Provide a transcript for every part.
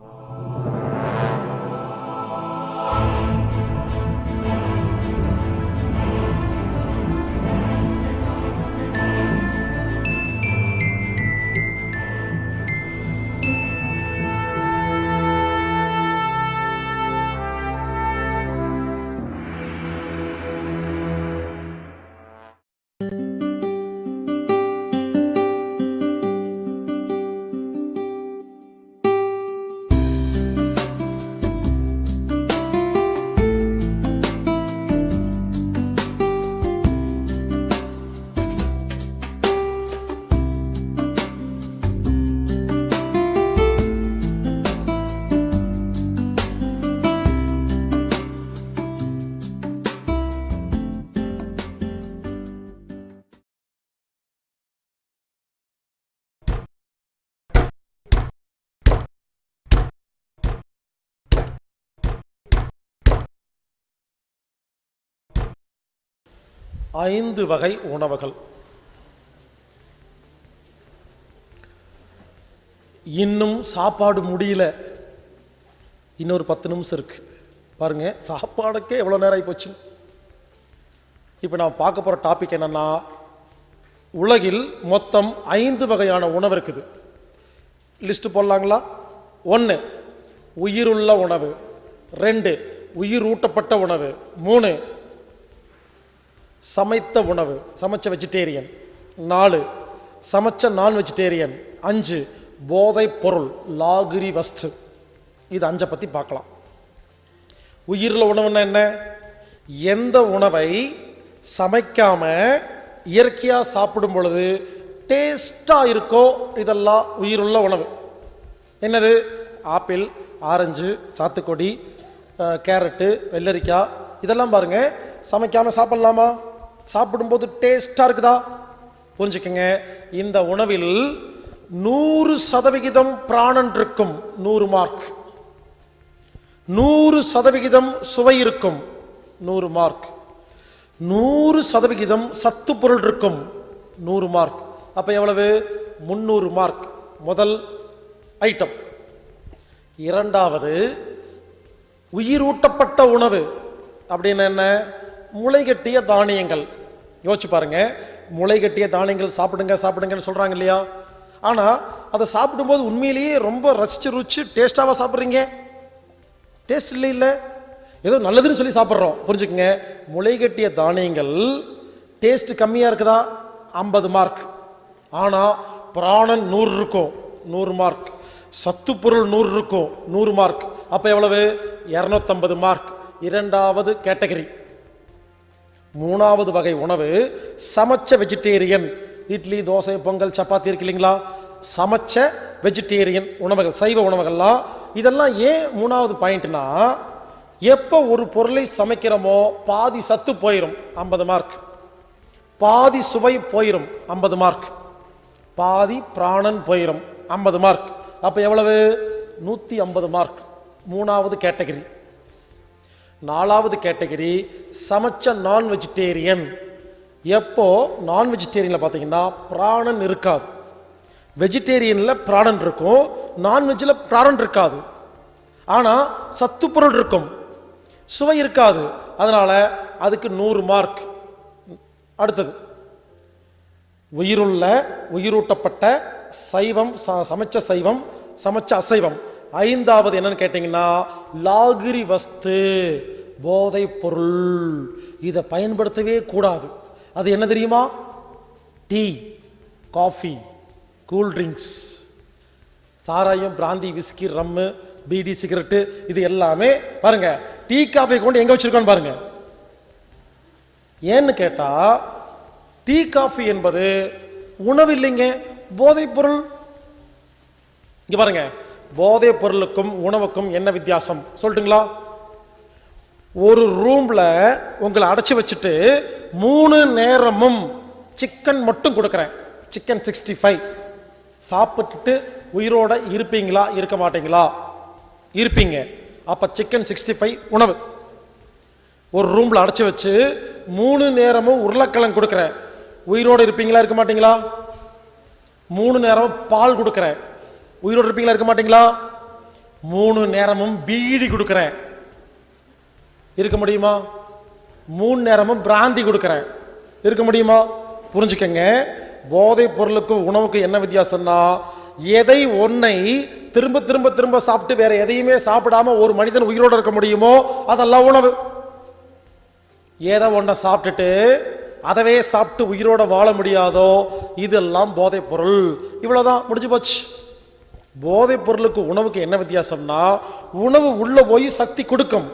Oh. ஐந்து வகை உணவுகள். இன்னும் சாப்பாடு முடியல. இன்னொரு பத்து நிமிஷம் இருக்குது பாருங்கள் சாப்பாடுக்கே எவ்வளோ நேரம் ஆகிப்போச்சு இப்போ நான் பார்க்க போகிற டாபிக் என்னென்னா உலகில் மொத்தம் ஐந்து வகையான உணவு இருக்குது. லிஸ்ட்டு போடலாங்களா? ஒன்று உயிருள்ள உணவு. ரெண்டு உயிர் ஊட்டப்பட்ட உணவு. மூணு சமைத்த உணவு சமைச்ச வெஜிடேரியன் நாலு சமைச்ச நான் வெஜிடேரியன் அஞ்சு போதை பொருள் லாகிரி வஸ்து. இது அஞ்சை பற்றி பார்க்கலாம். உயிரில் உணவுன்னா என்ன? எந்த உணவை சமைக்காம இயற்கையாக சாப்பிடும் பொழுது டேஸ்டாக இருக்கோ இதெல்லாம் உயிருள்ள உணவு. என்னது? ஆப்பிள் ஆரஞ்சு சாத்துக்கொடி கேரட்டு வெள்ளரிக்காய். இதெல்லாம் பாருங்கள் சமைக்காமல் சாப்பிட்லாமா? சாப்பிடும்போது டேஸ்டாக இருக்குதா? புரிஞ்சுக்கங்க. இந்த உணவில் நூறு சதவிகிதம் பிராணன் இருக்கும். நூறு மார்க் நூறு சதவிகிதம் சுவை இருக்கும். நூறு மார்க் நூறு சதவிகிதம் சத்து பொருள் இருக்கும். நூறு மார்க் அப்போ எவ்வளவு? முந்நூறு மார்க் முதல் ஐட்டம் இரண்டாவது உயிரூட்டப்பட்ட உணவு. அப்படின்னு என்ன? முளைகட்டிய தானியங்கள். யோசிச்சு பாருங்க. முளைகட்டிய தானியங்கள் சாப்பிடுங்க சாப்பிடுங்கன்னு சொல்றாங்க இல்லையா? ஆனா அதை சாப்பிடும்போது உண்மையிலேயே ரொம்ப ரசிச்சு ருச்சி டேஸ்டாவா சாப்பிட்றீங்க? டேஸ்ட் இல்லை இல்லை. ஏதோ நல்லதுன்னு சொல்லி சாப்பிட்றோம். புரிஞ்சுக்கங்க. முளைகட்டிய தானியங்கள் டேஸ்ட் கம்மியாக இருக்குதா? ஐம்பது மார்க் ஆனால் பிராணன் நூறு இருக்கும். நூறு மார்க் சத்து பொருள் நூறு இருக்கும். நூறு மார்க் அப்போ எவ்வளவு? இரநூத்தம்பது மார்க் இரண்டாவது கேட்டகரி மூணாவது வகை உணவு சமைச்ச வெஜிடேரியன் இட்லி தோசை பொங்கல் சப்பாத்தி இருக்கு இல்லைங்களா? சமைச்ச வெஜிடேரியன் உணவுகள் சைவ உணவுகள்லாம். இதெல்லாம் ஏன் மூணாவது பாயிண்ட்னா எப்போ ஒரு பொருளை சமைக்கிறோமோ பாதி சத்து போயிடும் ஐம்பது மார்க். பாதி சுவை போயிடும் ஐம்பது மார்க். பாதி பிராணன் போயிடும் ஐம்பது மார்க். அப்போ எவ்வளவு? நூற்றி ஐம்பது மார்க். மூணாவது கேட்டகரி. நாலாவது கேட்டகரி சமைச்ச நான் வெஜிடேரியன் எப்போ நான் வெஜிடேரியனில் பார்த்தீங்கன்னா பிராணன் இருக்காது. வெஜிடேரியனில் பிராணன் இருக்கும் நான்வெஜ்ஜில் பிராணன் இருக்காது. ஆனால் சத்து பொருள் இருக்கும். சுவை இருக்காது. அதனால் அதுக்கு நூறு மார்க் அடுத்தது உயிருள்ள உயிரூட்டப்பட்ட சைவம் ச- சமைச்ச சைவம் சமைச்ச அசைவம். ஐந்தாவது என்னன்னு கேட்டிங்கன்னா லாகிரி வஸ்து போதைப் பொருள். இதை பயன்படுத்தவே கூடாது. அது என்ன தெரியுமா? டீ காஃபி கூல்ட்ரிங்க்ஸ் சாராயம் brandy whisky rum beedi cigarette இது எல்லாமே பாருங்க. டீ காஃபி கொண்டு எங்க வச்சிருக்கோன்னு பாருங்க. ஏன்னு கேட்டா டீ காஃபி என்பது உணவு இல்லைங்க போதைப் பொருள். இங்க பாருங்க. போதைப் பொருளுக்கும் உணவுக்கும் என்ன வித்தியாசம்? சொல்லட்டுங்களா? ஒரு ரூம்ல உங்களை அடைச்சி வச்சுட்டு மூணு நேரமும் சிக்கன் மட்டும் கொடுக்குறேன். சிக்கன் சிக்ஸ்டி ஃபைவ் சாப்பிட்டுட்டு உயிரோட இருப்பீங்களா இருக்க மாட்டீங்களா? இருப்பீங்க. அப்ப சிக்கன் சிக்ஸ்டி ஃபைவ் உணவு. ஒரு ரூம்ல அடைச்சி வச்சு மூணு நேரமும் உருளைக்கிழங்கு கொடுக்குறேன். உயிரோட இருப்பீங்களா இருக்க மாட்டீங்களா? மூணு நேரமும் பால் கொடுக்குறேன். உயிரோடு இருப்பீங்களா இருக்க மாட்டீங்களா? மூணு நேரமும் பீடி கொடுக்குறேன். இருக்க முடியுமா? மூணு நேரமும் பிராந்தி கொடுக்குறேன். இருக்க முடியுமா? புரிஞ்சுக்கங்க. போதைப் பொருளுக்கும் உணவுக்கும் என்ன வித்தியாசம்னா எதை ஒன்றை திரும்ப திரும்ப திரும்ப சாப்பிட்டு வேற எதையுமே சாப்பிடாம ஒரு மனிதன் உயிரோடு இருக்க முடியுமோ அதெல்லாம் உணவு. ஏதோ ஒன்றை சாப்பிட்டுட்டு அதவே சாப்பிட்டு உயிரோட வாழ முடியாதோ இதெல்லாம் போதைப் பொருள். இவ்வளோதான் முடிஞ்சு போச்சு. போதைப் பொருளுக்கு உணவுக்கு என்ன வித்தியாசம்னா உணவு உள்ள போய் சக்தி கொடுக்கும்.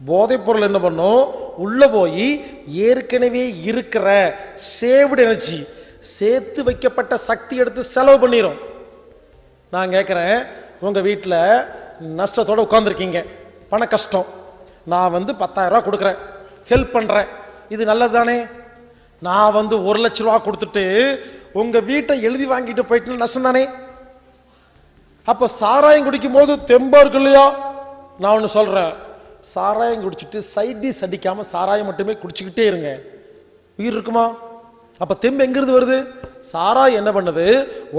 போதைப் பொருள் என்ன பண்ணும்? உள்ள போய் ஏற்கனவே இருக்கிற சேவ்டு எனர்ஜி சேர்த்து வைக்கப்பட்ட சக்தி எடுத்து செலவு பண்ணிடும் நான் கேட்குறேன் உங்கள் வீட்டில் நஷ்டத்தோடு உட்காந்துருக்கீங்க பண கஷ்டம். நான் வந்து 10000 ரூபா கொடுக்குறேன். ஹெல்ப் பண்ணுறேன் இது நல்லது தானே நான் வந்து ஒரு லட்ச ரூபா கொடுத்துட்டு உங்கள் வீட்டை எழுதி வாங்கிட்டு போயிட்டுன்னு நஷ்டம் தானே அப்போ சாராயம் குடிக்கும் போது தெம்பா இருக்கு இல்லையா? நான் ஒன்று சொல்கிறேன் சாராயம் குடிச்சிட்டு சைட் டிஷ் அடிக்காமல் சாராயம் மட்டுமே குடிச்சுக்கிட்டே இருங்க. உயிர் இருக்குமா? அப்போ தெம்பு எங்கிருந்து வருது? சாராயம் என்ன பண்ணுது?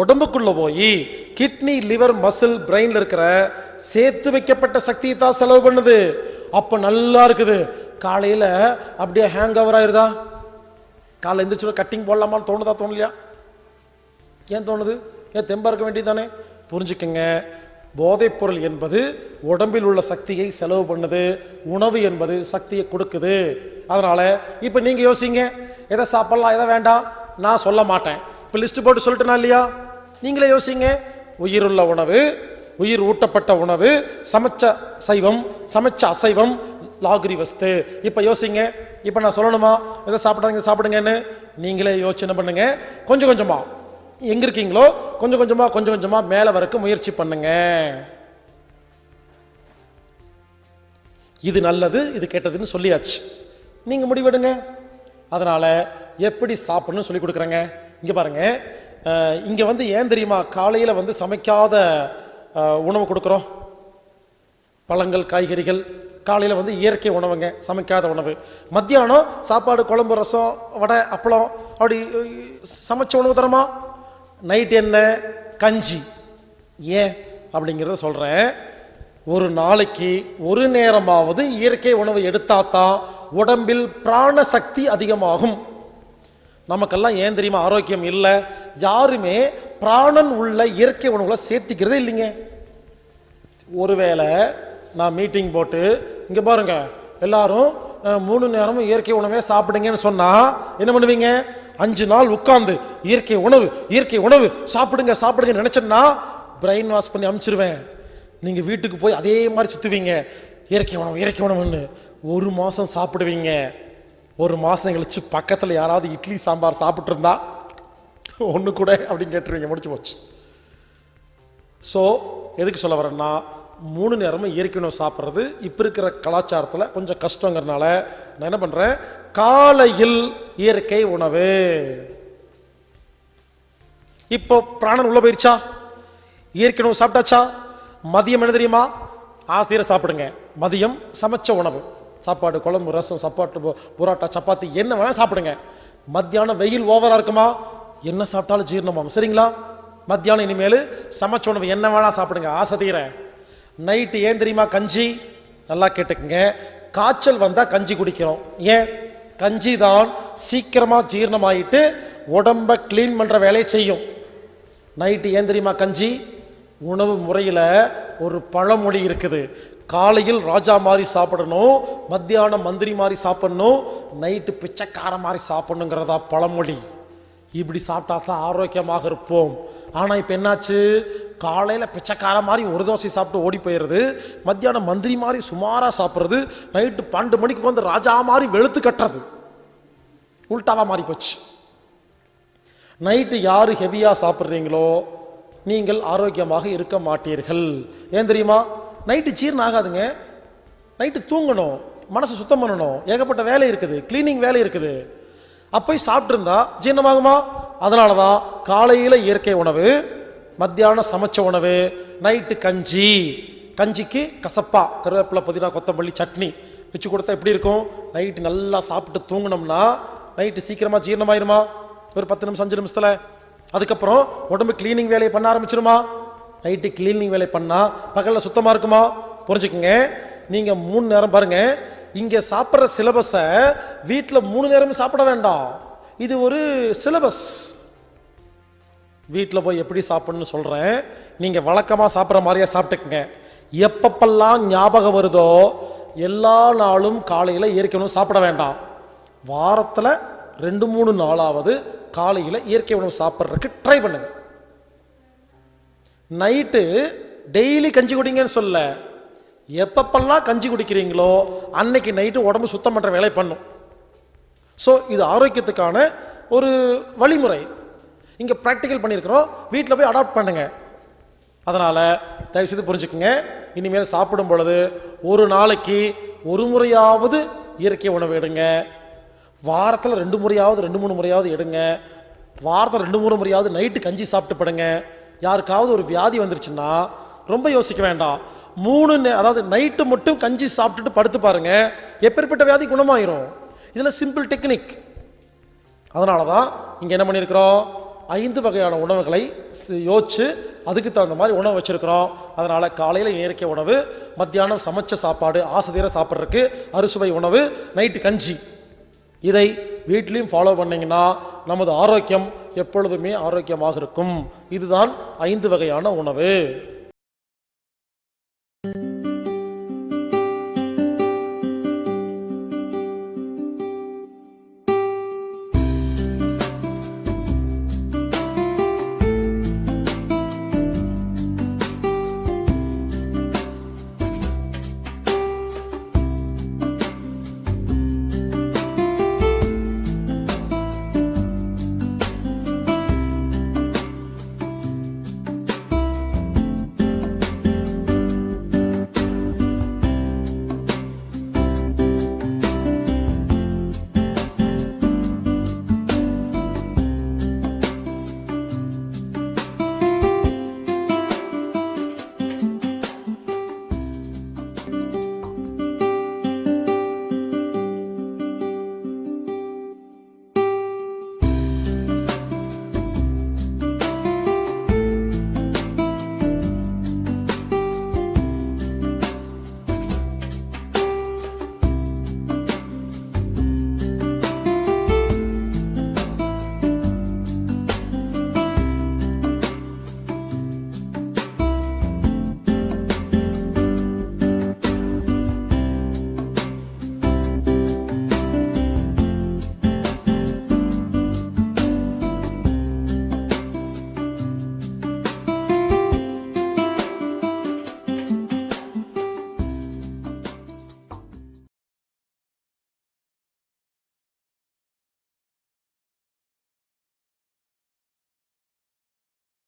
உடம்புக்குள்ள போய் கிட்னி லிவர் மசில் பிரெயின்ல இருக்கிற சேர்த்து வைக்கப்பட்ட சக்தியை தான் செலவு பண்ணுது. அப்போ நல்லா இருக்குது. காலையில் அப்படியே ஹேங் ஓவர் ஆயிருதா? காலைல எந்திரிச்சு கட்டிங் போடலாமான்னு தோணுதா தோணலையா? ஏன் தோணுது? ஏன் தெம்பா இருக்க வேண்டியதானே புரிஞ்சுக்கங்க. போதைப்பொருள் என்பது உடம்பில் உள்ள சக்தியை செலவு பண்ணுது உணவு என்பது சக்தியை கொடுக்குது. அதனால் இப்போ நீங்கள் யோசிங்க எதை சாப்பிட்லாம் எதை வேண்டாம்? நான் சொல்ல மாட்டேன். இப்போ லிஸ்ட்டு போட்டு சொல்லிட்டேனா இல்லையா? நீங்களே யோசிங்க. உயிருள்ள உணவு உயிர் ஊட்டப்பட்ட உணவு சமைச்ச சைவம் சமைச்ச அசைவம் லாகிரி வஸ்து. இப்போ யோசிங்க இப்போ நான் சொல்லணுமா? எதை சாப்பிடாங்க சாப்பிடுங்கன்னு? நீங்களே யோசனை பண்ணுங்கள் கொஞ்சம் கொஞ்சமாக எங்கே இருக்கீங்களோ? கொஞ்சம் கொஞ்சமாக கொஞ்சம் கொஞ்சமாக மேலே வரக்கு முயற்சி பண்ணுங்க. இது நல்லது இது கெட்டதுன்னு சொல்லியாச்சு. நீங்கள் முடிவெடுங்க. அதனால் எப்படி சாப்பிடணும்னு சொல்லி கொடுக்குறேங்க. இங்கே பாருங்க. இங்கே வந்து ஏன் தெரியுமா? காலையில் வந்து சமைக்காத உணவு கொடுக்குறோம். பழங்கள் காய்கறிகள் காலையில் வந்து இயற்கை உணவுங்க சமைக்காத உணவு. மத்தியானம் சாப்பாடு குழம்பு ரசம் வடை அப்பளம் அப்படி சமைச்ச உணவு தரமா? நைட் என்ன? கஞ்சி. ஏன் அப்படிங்கிறத சொல்கிறேன் ஒரு நாளைக்கு ஒரு நேரமாவது இயற்கை உணவு எடுத்தாதான் உடம்பில் பிராண சக்தி அதிகமாகும். நமக்கெல்லாம் ஏன் தெரியுமா? ஆரோக்கியம் இல்லை. யாருமே பிராணன் உள்ள இயற்கை உணவுகளை சேர்த்திக்கிறதே இல்லைங்க. ஒருவேளை நான் மீட்டிங் போட்டு இங்கே பாருங்க எல்லாரும் மூணு நேரமும் இயற்கை உணவே சாப்பிடுங்கன்னு சொன்னால் என்ன பண்ணுவீங்க? அஞ்சு நாள் உட்காந்து இயற்கை உணவு இயற்கை உணவு. சாப்பிடுங்க சாப்பிடுங்க நினைச்சேன்னா பிரெயின் வாஷ் பண்ணி அமுச்சிருவேன். நீங்கள் வீட்டுக்கு போய் அதே மாதிரி சுற்றுவீங்க இயற்கை உணவு இயற்கை உணவுன்னு ஒரு மாதம் சாப்பிடுவீங்க. ஒரு மாதம் கழிச்சு பக்கத்தில் யாராவது இட்லி சாம்பார் சாப்பிட்ருந்தா ஒன்று கூட அப்படின்னு கேட்டுருவீங்க. முடிச்சு போச்சு. ஸோ எதுக்கு சொல்ல வரேன்னா மூணு நேரமும் இயற்கை உணவு சாப்பிட்றது இப்போ இருக்கிற கலாச்சாரத்தில் கொஞ்சம் கஷ்டங்கிறனால நான் என்ன பண்ணுறேன் காலையில் இயற்கை உணவு. இப்போ பிராணன் உள்ள போயிருச்சா? இயற்கை உணவு சாப்பிட்டாச்சா? மதியம் என்ன தெரியுமா? ஆசிரியரை சாப்பிடுங்க. மதியம் சமைச்ச உணவு. சாப்பாடு குழம்பு ரசம் சாப்பாட்டு புரோட்டா சப்பாத்தி என்ன வேணால் சாப்பிடுங்க. மத்தியானம் வெயில் ஓவராக இருக்குமா? என்ன சாப்பிட்டாலும் ஜீரணமாகும் சரிங்களா? மத்தியானம் இனிமேல் சமைச்ச உணவு என்ன வேணால் சாப்பிடுங்க. ஆசை தீர நைட்டு ஏன் தெரியுமா கஞ்சி? நல்லா கேட்டுக்குங்க. காய்ச்சல் வந்தால் கஞ்சி குடிக்கிறோம். ஏன்? கஞ்சி தான் சீக்கிரமாக ஜீரணமாயிட்டு உடம்ப க்ளீன் பண்ணுற வேலையை செய்யும். நைட்டு ஏன் தெரியுமா கஞ்சி? உணவு முறையில் ஒரு பழமொழி இருக்குது. காலையில் ராஜா மாதிரி சாப்பிடணும் மத்தியானம் மந்திரி மாதிரி சாப்பிடணும் நைட்டு பிச்சைக்கார மாதிரி சாப்பிடணுங்கிறதா பழமொழி. இப்படி சாப்பிட்டா தான் ஆரோக்கியமாக இருப்போம். ஆனால் இப்போ என்னாச்சு? காலையில் பிச்சைக்கார மாதிரி ஒரு தோசை சாப்பிட்டு ஓடி போயிடுறது மத்தியானம் மந்திரி மாதிரி சுமாராக சாப்பிட்றது நைட்டு பன்னெண்டு மணிக்கு வந்து ராஜா மாதிரி வெளுத்து கட்டுறது. உல்ட்டாவாக மாறி போச்சு. நைட்டு யார் ஹெவியாக சாப்பிட்றீங்களோ நீங்கள் ஆரோக்கியமாக இருக்க மாட்டீர்கள். ஏன் தெரியுமா? நைட்டு ஜீரணம் ஆகாதுங்க. நைட்டு தூங்கணும் மனசை சுத்தம் பண்ணணும். ஏகப்பட்ட வேலை இருக்குது க்ளீனிங் வேலை இருக்குது. அப்போ சாப்பிட்ருந்தா ஜீரணமாகுமா? அதனால தான் காலையில் இயற்கை உணவு மத்தியானம் சமைச்ச உணவு நைட்டு கஞ்சி. கஞ்சிக்கு கசப்பா கருவேப்பிலை புதினா கொத்தமல்லி சட்னி வச்சு கொடுத்தா எப்படி இருக்கும்? நைட்டு நல்லா சாப்பிட்டு தூங்கினோம்னா நைட்டு சீக்கிரமாக ஜீரணமாயிருமா? ஒரு பத்து நிமிஷம் அஞ்சு நிமிஷத்தில். அதுக்கப்புறம் உடம்பு க்ளீனிங் வேலையை பண்ண ஆரம்பிச்சிருமா? நைட்டு கிளீனிங் வேலை பண்ணால் பகலில் சுத்தமாக இருக்குமா? புரிஞ்சுக்குங்க. நீங்கள் மூணு நேரம் பாருங்க. இங்கே சாப்பிட்ற சிலபஸை வீட்டில் மூணு நேரமும் சாப்பிட வேண்டாம். இது ஒரு சிலபஸ் வீட்டில் போய் எப்படி சாப்பிடணும்னு சொல்கிறேன் நீங்கள் வழக்கமாக சாப்பிட்ற மாதிரியே சாப்பிட்டுக்குங்க. எப்பப்பெல்லாம் ஞாபகம் வருதோ எல்லா நாளும் காலையில் இயற்கை சாப்பிட வேண்டாம். வாரத்தில் ரெண்டு மூணு நாளாவது காலையில் இயற்கை உணவு சாப்பிட்றதுக்கு ட்ரை பண்ணுங்க. நைட்டு டெய்லி கஞ்சி குடிங்கன்னு சொல்ல எப்பப்பெல்லாம் கஞ்சி குடிக்கிறீங்களோ அன்னைக்கு நைட்டு உடம்பு சுத்தம் பண்ணுற வேலையை பண்ணும். ஸோ இது ஆரோக்கியத்துக்கான ஒரு வழிமுறை. இங்கே ப்ராக்டிக்கல் பண்ணியிருக்கிறோம். வீட்டில் போய் அடாப்ட் பண்ணுங்க. அதனால் தயவுசெய்து புரிஞ்சுக்குங்க. இனிமேல் சாப்பிடும் பொழுது ஒரு நாளைக்கு ஒரு முறையாவது இயற்கை உணவு எடுங்க. வாரத்தில் ரெண்டு முறையாவது ரெண்டு மூணு முறையாவது எடுங்க. வாரத்தில் ரெண்டு மூணு முறையாவது நைட்டு கஞ்சி சாப்பிட்டு படுங்க. யாருக்காவது ஒரு வியாதி வந்துருச்சுன்னா ரொம்ப யோசிக்க வேண்டாம். மூணு அதாவது நைட்டு மட்டும் கஞ்சி சாப்பிட்டுட்டு படுத்து பாருங்க. எப்பேற்பட்ட வியாதி குணமாயிரும்? இதில் சிம்பிள் டெக்னிக் அதனால தான் இங்கே என்ன பண்ணியிருக்கிறோம் ஐந்து வகையான உணவுகளை யோசித்து யோசிச்சு அதுக்கு தகுந்த மாதிரி உணவு வச்சுருக்கிறோம். அதனால் காலையில் இயற்கை உணவு மத்தியானம் சமைச்ச சாப்பாடு ஆசைதீர சாப்பிட்றதுக்கு அறுசுவை உணவு நைட்டு கஞ்சி. இதை வீட்லேயும் ஃபாலோ பண்ணிங்கன்னா நமது ஆரோக்கியம் எப்பொழுதுமே ஆரோக்கியமாக இருக்கும். இதுதான் ஐந்து வகையான உணவு.